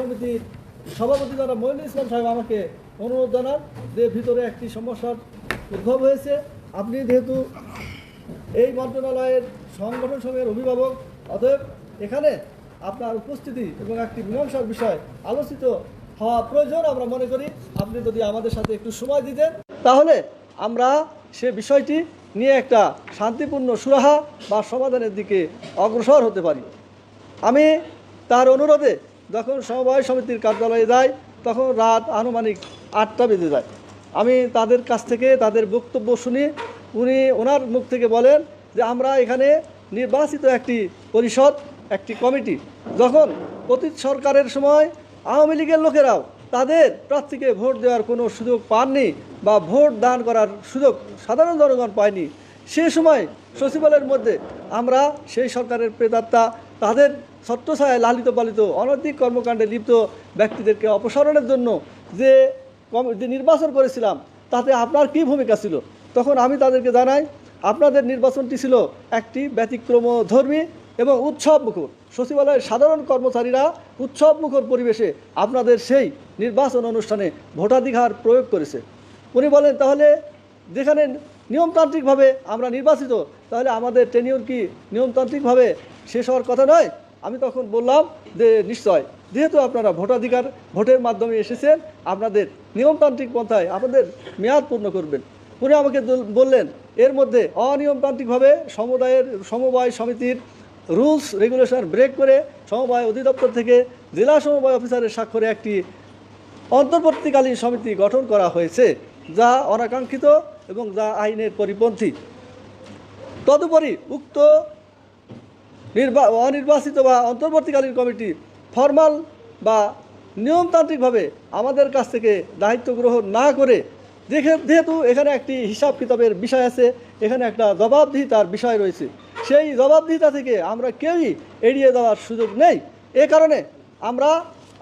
সমিতির সভাপতি যারা মহিনুল ইসলাম সাহেব আমাকে অনুরোধ জানান যে ভিতরে একটি সমস্যার উদ্ভব হয়েছে। আপনি যেহেতু এই মন্ত্রণালয়ের সংগঠন সমূহের অভিভাবক, অতএব এখানে আপনার উপস্থিতি এবং একটি মীমাংসার বিষয় আলোচিত হওয়া প্রয়োজন আমরা মনে করি। আপনি যদি আমাদের সাথে একটু সময় দিতেন, তাহলে আমরা সে বিষয়টি নিয়ে একটা শান্তিপূর্ণ সুরাহা বা সমাধানের দিকে অগ্রসর হতে পারি। আমি তার অনুরোধে যখন সমবায় সমিতির কার্যালয়ে যাই তখন রাত আনুমানিক আটটা বেজে যায়। আমি তাদের কাছ থেকে তাদের বক্তব্য শুনি। উনি ওনার মুখ থেকে বলেন যে, আমরা এখানে নির্বাচিত একটি পরিষদ, একটি কমিটি। যখন অতীত সরকারের সময় আওয়ামী লীগের লোকেরাও তাদের প্রার্থীকে ভোট দেওয়ার কোনো সুযোগ পাননি বা ভোট দান করার সুযোগ সাধারণ জনগণ পায়নি, সে সময় সচিবালয়ের মধ্যে আমরা সেই সরকারের প্রেতাত্মা তাদের ছত্রছায়ায় লালিত পালিত অনৈতিক কর্মকাণ্ডে লিপ্ত ব্যক্তিদেরকে অপসারণের জন্য যে যে নির্বাচন করেছিলাম, তাতে আপনার কি ভূমিকা ছিল? তখন আমি তাদেরকে জানাই, আপনাদের নির্বাচনটি ছিল একটি ব্যতিক্রম ধর্মী এবং উৎসব মুখর সচিবালয়ের সাধারণ কর্মচারীরা উৎসব মুখর পরিবেশে আপনাদের সেই নির্বাচন অনুষ্ঠানে ভোটাধিকার প্রয়োগ করেছে। উনি বলেন, তাহলে যেখানে নিয়মতান্ত্রিকভাবে আমরা নির্বাচিত, তাহলে আমাদের টেনিওর কি নিয়মতান্ত্রিকভাবে শেষ হওয়ার কথা নয়? আমি তখন বললাম যে নিশ্চয়। যেহেতু আপনারা ভোটাধিকার, ভোটের মাধ্যমে এসেছেন, আপনাদের নিয়মতান্ত্রিক পন্থায় আপনাদের মেয়াদ পূর্ণ করবেন। উনি আমাকে বললেন, এর মধ্যে অনিয়মতান্ত্রিকভাবে সমুদায়ের, সমবায় সমিতির রুলস, রেগুলেশন ব্রেক করে সমবায় অধিদপ্তর থেকে জেলা সমবায় অফিসারের স্বাক্ষরে একটি অন্তর্বর্তীকালীন সমিতি গঠন করা হয়েছে, যা অনাকাঙ্ক্ষিত এবং যা আইনের পরিপন্থী। তদুপরি উক্ত নির্বা, অনির্বাচিত বা অন্তর্বর্তীকালীন কমিটি ফর্মাল বা নিয়মতান্ত্রিকভাবে আমাদের কাছ থেকে দায়িত্ব গ্রহণ না করে যেহেতু এখানে একটি হিসাব কিতাবের বিষয় আছে, এখানে একটা জবাবদিহিতার বিষয় রয়েছে, সেই জবাবদিহিতা থেকে আমরা কেউই এড়িয়ে দেওয়ার সুযোগ নেই। এ কারণে আমরা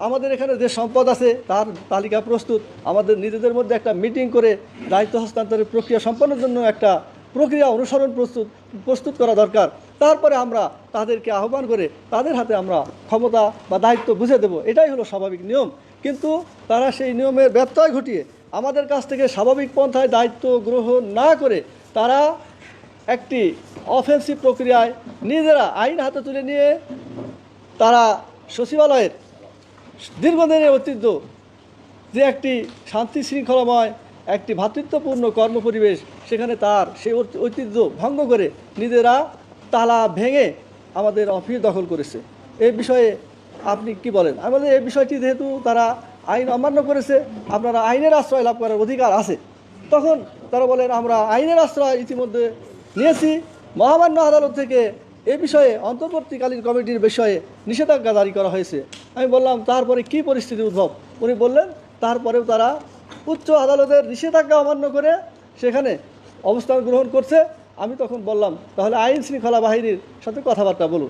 আমাদের এখানে যে সম্পদ আছে, তার তালিকা প্রস্তুত। আমাদের নিজেদের মধ্যে একটা মিটিং করে দায়িত্ব হস্তান্তরের প্রক্রিয়া সম্পন্নের জন্য একটা প্রক্রিয়া অনুসরণ প্রস্তুত প্রস্তুত করা দরকার। তারপরে আমরা তাদেরকে আহ্বান করে তাদের হাতে আমরা ক্ষমতা বা দায়িত্ব বুঝে দেব। এটাই হলো স্বাভাবিক নিয়ম। কিন্তু তারা সেই নিয়মের ব্যত্যয় ঘটিয়ে আমাদের কাছ থেকে স্বাভাবিক পন্থায় দায়িত্ব গ্রহণ না করে তারা একটি অফেন্সিভ প্রক্রিয়ায় নিজেরা আইন হাতে তুলে নিয়ে তারা সচিবালয়ের দীর্ঘদিনের ঐতিহ্য যে একটি শান্তি শৃঙ্খলাময়, একটি ভ্রাতৃত্বপূর্ণ কর্মপরিবেশ, সেখানে তার সেই ঐতিহ্য ভঙ্গ করে নিজেরা তালা ভেঙে আমাদের অফিস দখল করেছে। এই বিষয়ে আপনি কি বলেন? আমাদের এই বিষয়টি যেহেতু তারা আইন অমান্য করেছে, আপনারা আইনের আশ্রয় লাভ করার অধিকার আছে। তখন তারা বলেন, আমরা আইনের আশ্রয় ইতিমধ্যে নিয়েছি। মহামান্য আদালত থেকে এ বিষয়ে অন্তর্বর্তীকালীন কমিটির বিষয়ে নিষেধাজ্ঞা জারি করা হয়েছে। আমি বললাম, তারপরে কি পরিস্থিতি উদ্ভব? উনি বললেন, তারপরেও তারা উচ্চ আদালতের নিষেধাজ্ঞা অমান্য করে সেখানে অবস্থান গ্রহণ করছে। আমি তখন বললাম, তাহলে আইন শৃঙ্খলা বাহিনীর সাথে কথাবার্তা বলুন।